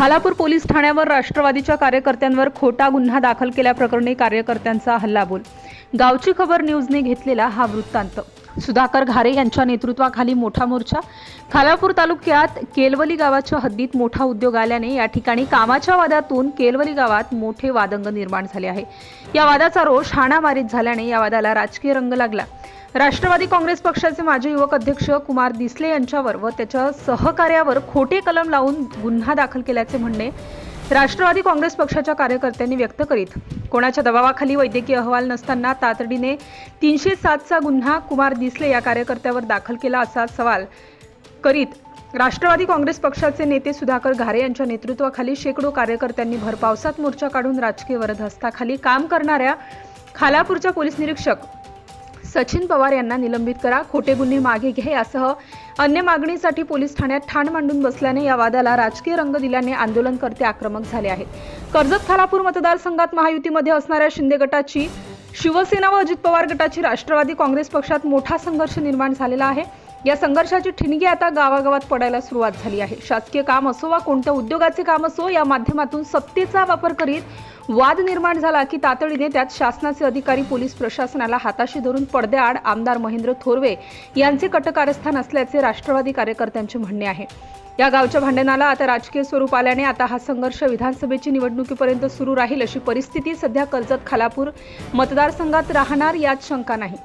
Khalapur police ठाण्यावर राष्ट्रवादीच्या कार्यकर्त्यांवर खोटा गुन्हा दाखल केल्याप्रकरणी कार्यकर्त्यांचा हल्लाबोल. गावची खबर न्यूजने घेतलेला हा वृत्तांत. सुधाकर घारे यांच्या नेतृत्वाखाली मोठा मोर्चा. खालापूर तालुक्यात केलवली गावाच्या हद्दीत मोठा उद्योग आल्याने या ठिकाणी कामाच्या वादातून केलवली गावात मोठे वादंग निर्माण झाले आहे. या वादाचा रोष हाणामारीत झाल्याने या वादाला राजकीय रंग लागला. राष्ट्रवादी काँग्रेस पक्षाचे माजी युवक अध्यक्ष कुमार दिसले यांच्यावर व त्याच्या सहकार्यावर खोटे कलम लावून गुन्हा दाखल केल्याचे म्हणणे राष्ट्रवादी काँग्रेस पक्षाच्या कार्यकर्त्यांनी व्यक्त करीत कोणाच्या दबावाखाली वैद्यकीय अहवाल नसताना तातडीने तीनशे सातचा गुन्हा कुमार दिसले या कार्यकर्त्यावर दाखल केला असा सवाल करीत राष्ट्रवादी काँग्रेस पक्षाचे नेते सुधाकर घारे यांच्या नेतृत्वाखाली शेकडो कार्यकर्त्यांनी भरपावसात मोर्चा काढून राजकीय वरदहस्ताखाली काम करणाऱ्या खालापूरच्या पोलीस निरीक्षक सचिन पवार यांना निलंबित करा खोटे गुन्हे मागे घ्या यासह अन्य मागणीसाठी पोलीस ठाण्यात ठाण मांडून बसल्याने या वादाला राजकीय रंग दिल्याने आंदोलनकर्ते आक्रमक झाले आहेत. कर्जत खालापूर मतदारसंघात महायुतीमध्ये असणाऱ्या शिंदे गटाची शिवसेना व अजित पवार गटाची राष्ट्रवादी काँग्रेस पक्षात मोठा संघर्ष निर्माण झालेला आहे. या संघर्षाची ठिणगी आता गावागावात पडायला सुरुवात झाली आहे. शासकीय काम असो वा कोणत्या उद्योगाचे काम असो या माध्यमातून सत्तेचा वापर करीत वाद निर्माण झाला की तातडीने त्यात शासनाचे अधिकारी पोलीस प्रशासनाला हाताशी धरून पडद्याआड आमदार महेंद्र थोरवे यांचे कटकारस्थान असल्याचे राष्ट्रवादी कार्यकर्त्यांचे म्हणणे आहे. या गावच्या भांडणाला आता राजकीय स्वरूप आल्याने आता हा संघर्ष विधानसभेची निवडणुकीपर्यंत सुरू राहील अशी परिस्थिती सध्या कर्जत खालापूर मतदारसंघात राहणार यात शंका नाही.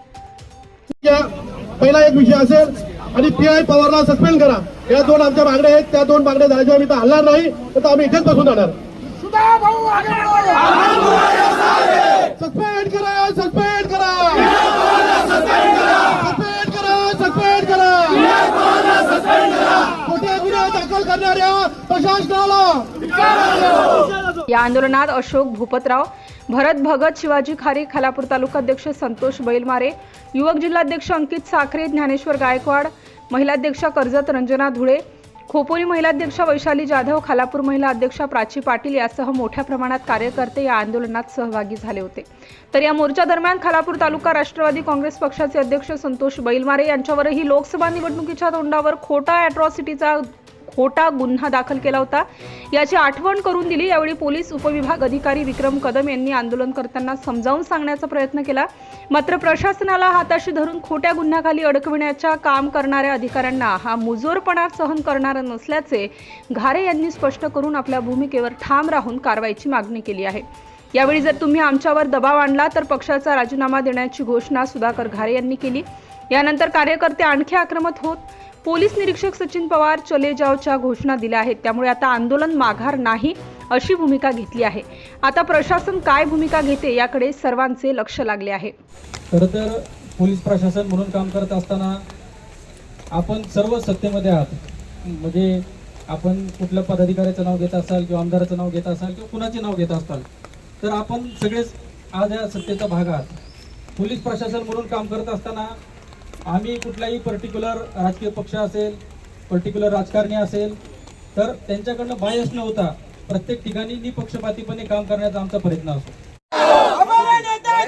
पहिला एक विषय असेल आणि पी आय पवारला सस्पेंड करा. या दोन आमच्या मागण्या आहेत त्या दोन मागण्या झाल्याशिवाय आम्ही तर हलणार नाही तर आम्ही इथेच बसून राहणार. सस्पेंड करा सस्पेंड करा. सस्पेंड करा सस्पेंड करा. गुन्हे दाखल करणाऱ्या प्रशासनाला? या आंदोलनात अशोक भूपतराव भरत भगत शिवाजी खारी खालापूर तालुकाध्यक्ष संतोष बैलमारे युवक जिल्हाध्यक्ष अंकित साखरे ज्ञानेश्वर गायकवाड महिलाध्यक्ष कर्जत रंजना धुळे खोपोली महिलाध्यक्षा वैशाली जाधव खालापूर महिला अध्यक्षा प्राची पाटील यासह मोठ्या प्रमाणात कार्यकर्ते या आंदोलनात सहभागी झाले होते. तर या मोर्चा दरम्यान खालापूर तालुका राष्ट्रवादी काँग्रेस पक्षाचे अध्यक्ष संतोष बैलमारे यांच्यावरही लोकसभा निवडणुकीच्या तोंडावर खोटा अॅट्रॉसिटीचा खोटा गुन्हा दाखल केला होता. याची आठवण करून दिली. यावेळी पोलीस उपविभाग अधिकारी विक्रम कदम यांनी आंदोलनकर्त्यांना समजावून सांगण्याचा प्रयत्न केला. मात्र प्रशासनाला हाताशी धरून खोट्या गुन्ह्याखाली अडकविण्याच्या काम करणाऱ्या अधिकाऱ्यांना हा मुजोरपणा सहन करणारा नसल्याचे घारे यांनी स्पष्ट करून आपल्या भूमिकेवर ठाम राहून कारवाईची मागणी केली आहे. यावेळी जर तुम्ही आमच्यावर दबाव आणला तर पक्षाचा राजीनामा देण्याची घोषणा सुधाकर घारे यांनी केली. यानंतर कार्यकर्ते आणखी आक्रमक होत. पोलीस निरीक्षक सचिन पवार चले जावच्या घोषणा दिल्या आहेत. त्यामुळे आता आंदोलन माघार नाही अशी भूमिका घेतली आहे. आता प्रशासन काय भूमिका घेते याकडे सर्वांचे लक्ष लागले आहे. खरं तर पोलीस प्रशासन म्हणून काम करत असताना आपण सर्व सत्तेमध्ये आहात. म्हणजे आपण कुठल्या पदाधिकाऱ्याचं नाव घेत असाल किंवा आमदाराचं नाव घेत असाल किंवा कुणाचे नाव घेत असाल तर आपण सगळेच आज या सत्तेचा भाग आहात. पोलीस प्रशासन म्हणून काम करत असताना आम्ही कुठलाही पर्टिक्युलर राजकीय पक्ष असेल पर्टिक्युलर राजकारणी असेल तर त्यांच्याकडनं बायस न होता प्रत्येक ठिकाणी निपक्षपातीपणे काम करण्याचा आमचा प्रयत्न असतो. हमारा नेता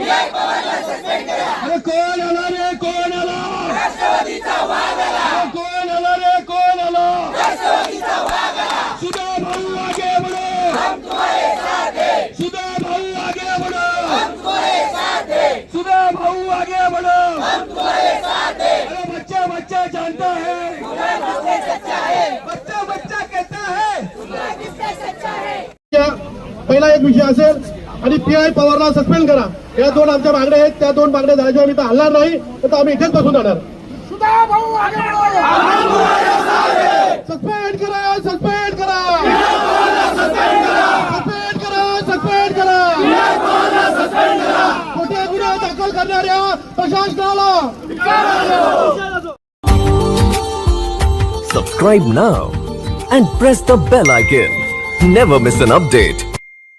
अरे कोण आला रे कोण आला? अरे कोण आला रे कोण आला? सुधा भाऊ आगे बढ़ो हम तुम्हारे साथ सुधा भाऊ आगे बढ़ो हम तुम्हारे साथ सुधा भाऊ आगे बढ़ो हम तुम्हारे साथ अरे बच्चा बच्चा जानता है. बच्चा बच्चा कहता है. पहिला एक विषय असेल। आणि पी आय पवारला सस्पेंड करा. या दोन आमच्या मागण्या आहेत. त्या दोन मागण्या झाल्याशिवाय आम्ही हलणार नाही. तर आम्ही इथेच बसून राहणार सुधा भाऊ आगे बढ़ो सस्पेंड करा सस्पेंड करा. सस्पेंड करा सस्पेंड करा. खोटे गुन्हे दाखल करणाऱ्या प्रशासनाला. Subscribe now and press the bell icon. Never miss an update.